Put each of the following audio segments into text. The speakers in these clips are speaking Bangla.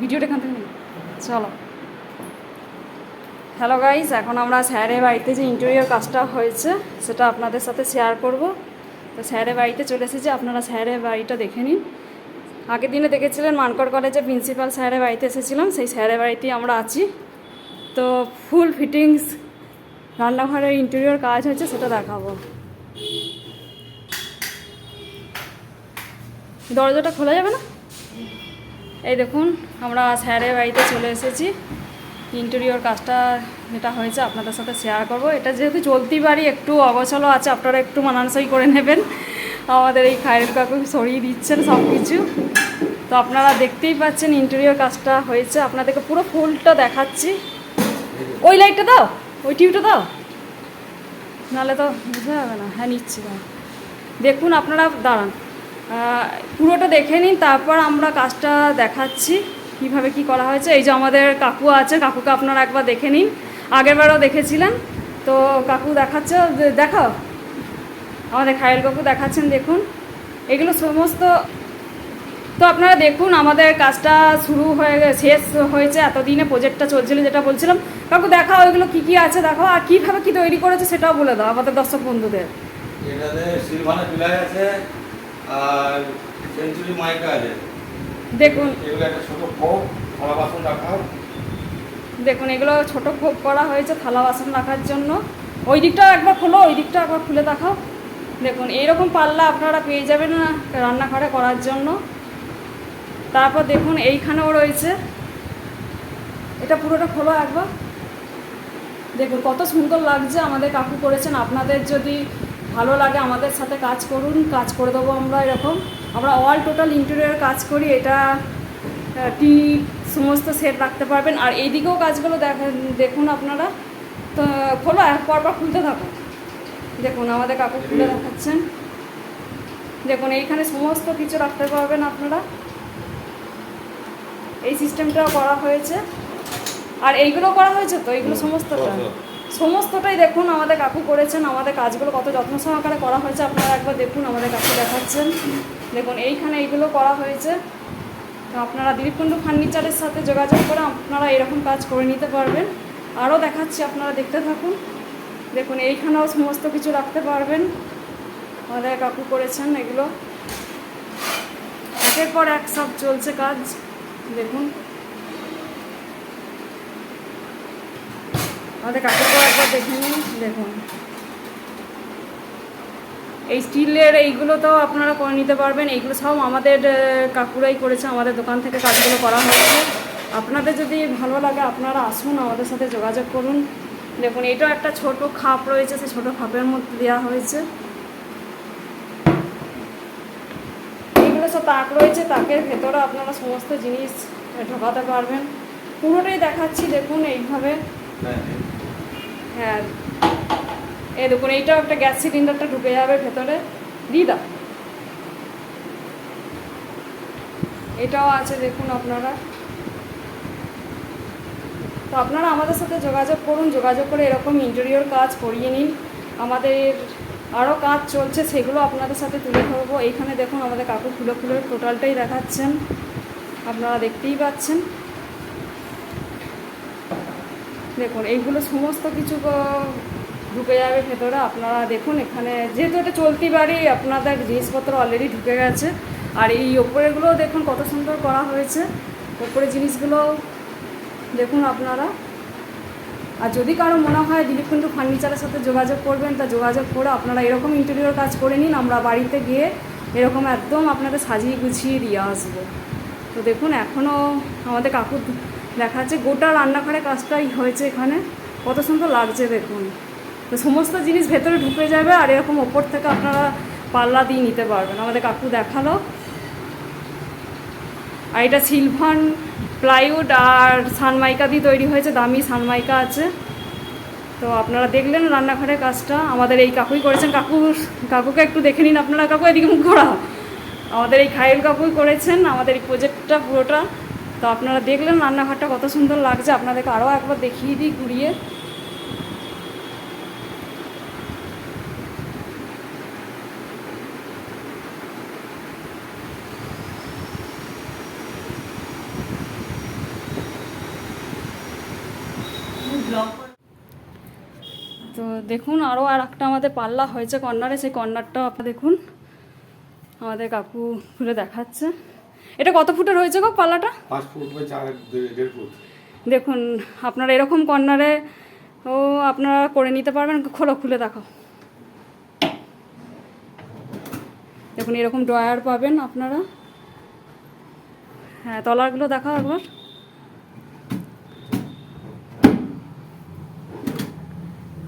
ভিডিওটা এখান থেকে চলো। হ্যালো গাইজ এখন আমরা স্যারের বাড়িতে যে ইন্টেরিয়র কাজটা হয়েছে, সেটা আপনাদের সাথে শেয়ার করব। তো স্যারের বাড়িতে চলে এসেছি, আপনারা স্যারের বাড়িটা দেখে নিন। আগের দিনে দেখেছিলেন মানকর কলেজে প্রিন্সিপাল স্যারের বাড়িতে এসেছিলাম, সেই স্যারের বাড়িতেই আমরা আছি। তো ফুল ফিটিংস রান্নাঘরের ইন্টেরিয়র কাজ হয়েছে, সেটা দেখাবো। দরজাটা খোলা যাবে না? এই দেখুন, আমরা স্যারের বাড়িতে চলে এসেছি। ইন্টেরিয়র কাজটা যেটা হয়েছে আপনাদের সাথে শেয়ার করব। এটা যেহেতু চলতি বাড়ি, একটু অগোছালো আছে, আপনারা একটু মানানসই করে নেবেন। আমাদের এই খায়ের কাকু সরিয়ে দিচ্ছেন সব কিছু তো আপনারা দেখতেই পাচ্ছেন ইন্টেরিয়র কাজটা হয়েছে। আপনাদেরকে পুরো ফুলটা দেখাচ্ছি। ওই লাইটটা দাও, ওই টিউবটা দাও। নাহলে তো বুঝতে যাবে না। হ্যাঁ নিচ্ছি দেখুন, আপনারা দাঁড়ান। পুরোটা দেখে নিন, তারপর আমরা কাজটা দেখাচ্ছি কীভাবে কি করা হয়েছে। এই যে আমাদের কাকু আছে, কাকুকে আপনারা একবার দেখে নিন। আগেরবারও দেখেছিলেন। তো কাকু দেখাচ্ছে, দেখাও। আমাদের খায়েল কাকু দেখাচ্ছেন, দেখুন। এগুলো সমস্ত তো আপনারা দেখুন, আমাদের কাজটা শুরু হয়ে শেষ হয়েছে, এতদিনে প্রজেক্টটা চলছিল যেটা বলছিলাম। কাকু দেখাও এগুলো কী কী আছে দেখাও আর কীভাবে কী তৈরি করেছে সেটাও বলে দাও, আমাদের দর্শক বন্ধুদের। আর সেঞ্চুরি মাইকা আছে। দেখুন। এগুলো একটা ছোট কোপ থালা বাসন রাখা দেখুন এগুলো ছোট খোপ করা হয়েছে থালা বাসন রাখার জন্য। ওই দিকটা একবার খোলো ওই দিকটা একবার খুলে দেখাও। দেখুন এইরকম পাল্লা আপনারা পেয়ে যাবেন না রান্নাঘরে করার জন্য। তারপর দেখুন এইখানেও রয়েছে। এটা পুরোটা খোলো একবার। দেখুন কত সুন্দর লাগছে আমাদের কাকু করেছেন। আপনাদের যদি ভালো লাগে আমাদের সাথে কাজ করুন কাজ করে দেবো আমরা এরকম। আমরা অল টোটাল ইন্টেরিয়ার কাজ করি এটা টি সমস্ত সেট রাখতে পারবেন। আর এইদিকেও কাজগুলো দেখেন দেখুন আপনারা। তো খোলো এক পরপর খুলতে থাকুন। দেখুন আমাদের কাকু খুলে দেখাচ্ছেন। দেখুন এইখানে সমস্ত কিছু রাখতে পারবেন আপনারা। এই সিস্টেমটাও করা হয়েছে। আর এইগুলো করা হয়েছে তো? এইগুলো সমস্তটা? সমস্তটাই দেখুন, আমাদের কাকু করেছেন, আমাদের কাজগুলো কত যত্ন সহকারে করা হয়েছে। আপনারা একবার দেখুন, আমাদের কাকু দেখাচ্ছেন। দেখুন, এইখানে এইগুলো করা হয়েছে। তো আপনারা দিলীপকুণ্ডু ফার্নিচারের সাথে যোগাযোগ করে আপনারা এরকম কাজ করে নিতে পারবেন। আরও দেখাচ্ছি, আপনারা দেখতে থাকুন। দেখুন, এইখানেও সমস্ত কিছু রাখতে পারবেন। আমাদের কাকু করেছেন এগুলো। একের পর এক সব চলছে কাজ। দেখুন। আমাদের কাকুকে একবার দেখে নিন দেখুন। এই স্টিলের এইগুলো তো আপনারা করে নিতে পারবেন, এইগুলো সব আমাদের কাকুরাই করেছে, আমাদের দোকান থেকে কাজগুলো করা হয়েছে। আপনাদের যদি ভালো লাগে, আপনারা আসুন, আমাদের সাথে যোগাযোগ করুন। দেখুন এটাও একটা ছোট খাপ রয়েছে, সেই ছোট খাপের মধ্যে দেওয়া হয়েছে। এইগুলো সব তাক রয়েছে, তাকের ভেতরে আপনারা সমস্ত জিনিস ঢোকাতে পারবেন। পুরোটাই দেখাচ্ছি, দেখুন এইভাবে। হ্যাঁ। এই দেখুন, এইটাও একটা গ্যাস সিলিন্ডারটা ঢুকে যাবে ভেতরে। দিদা এটাও আছে দেখুন আপনারা। তো আপনারা আমাদের সাথে যোগাযোগ করুন, যোগাযোগ করে এরকম ইন্টেরিয়র কাজ করিয়ে নিন। আমাদের আরও কাজ চলছে, সেগুলো আপনাদের সাথে তুলে ধরবো। এইখানে দেখুন আমাদের কাকু ফুলো ফুলের টোটালটাই দেখাচ্ছেন। আপনারা দেখতেই পাচ্ছেন। দেখুন, এইগুলো সমস্ত কিছু ঢুকে যাবে ভেতরে। আপনারা দেখুন, এখানে যেহেতু এটা চলতি বাড়ি, আপনাদের জিনিসপত্র অলরেডি ঢুকে গেছে। আর এই ওপরেগুলোও দেখুন কত সুন্দর করা হয়েছে। ওপরে জিনিসগুলো দেখুন আপনারা। আর যদি কারও মনে হয় দিলীপ কিন্তু ফার্নিচারের সাথে যোগাযোগ করবেন, তা যোগাযোগ করে আপনারা এরকম ইন্টেরিয়র কাজ করে নিন, আমরা বাড়িতে গিয়ে এরকম একদম আপনাদের সাজিয়ে গুছিয়ে দিয়ে আসব। তো দেখুন এখনও আমাদের কাকু দেখাচ্ছে গোটা রান্নাঘরে কাজটাই হয়েছে এখানে। কত সুন্দর লাগছে দেখুন। তো সমস্ত জিনিস ভেতরে ঢুকে যাবে আর এরকম ওপর থেকে আপনারা পাল্লা দিয়ে নিতে পারবেন। আমাদের কাকু দেখাল। আর এটা সিলভান প্লাইউড আর সানমাইকা দিয়ে তৈরি হয়েছে, দামি সানমাইকা আছে। তো আপনারা দেখলেন রান্নাঘরের কাজটা। আমাদের এই কাকুই করেছেন। কাকু, কাকুকে একটু দেখে নিন আপনারা। কাকু, এদিকে মুখ ঘোরা আমাদের এই খায়েল কাকুই করেছেন। আমাদের এই প্রজেক্টটা পুরোটা। তো আপনারা দেখলেন রান্নাঘরটা কত সুন্দর লাগছে। আপনাদেরকে আরও একবার দেখিয়ে দিই ঘুরিয়ে। তো দেখুন, আরও আর একটা আমাদের পাল্লা হয়েছে কর্নারে, সেই কর্নারটাও আপনি দেখুন। আমাদের কাকু খুলে দেখাচ্ছে। এটা কত ফুটের হয়েছে গো পাল্লাটা? পাঁচ ফুট বা চার দেড়- দেড় ফুট। দেখুন আপনারা এরকম কর্নারে ও আপনারা করে নিতে পারবেন খোলো খুলে দেখো দেখুন এরকম ড্রয়ার পাবেন আপনারা। হ্যাঁ তলারগুলো দেখাও একবার।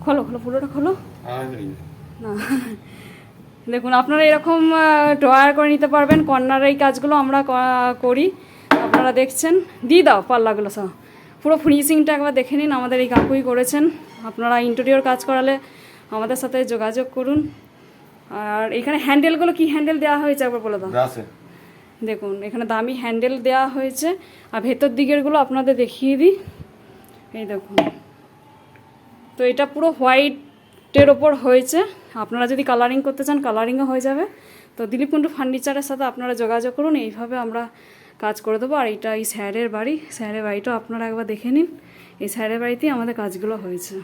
খোলো খোলো পুরোটা খোলো। না। দেখুন আপনারা এরকম ড্রয়ার করে নিতে পারবেন কর্নার এই কাজগুলো আমরা করি। আপনারা দেখছেন দিয়ে দাও পাল্লাগুলো সব। পুরো ফিনিশিংটা একবার দেখে নিন আমাদের এই কাকুই করেছেন। আপনারা ইন্টেরিয়র কাজ করালে আমাদের সাথে যোগাযোগ করুন। আর এখানে হ্যান্ডেলগুলো কি হ্যান্ডেল দেওয়া হয়েছে একবার বলে দাও? দেখুন এখানে দামি হ্যান্ডেল দেওয়া হয়েছে। আর ভেতর দিকেরগুলো আপনাদের দেখিয়ে দিই। এই দেখুন। তো এটা পুরো হোয়াইটের ওপর হয়েছে। আপনারা যদি কালারিং করতে চান কালারিংও হয়ে যাবে। তো দিলীপ কুণ্ডু ফার্নিচারের সাথে আপনারা যোগাযোগ করুন, এইভাবে আমরা কাজ করে দেবো। আর এইটা এই স্যারের বাড়ি, স্যারের বাড়িটাও আপনারা একবার দেখে নিন। এই স্যারের বাড়িতেই আমাদের কাজগুলো হয়েছে।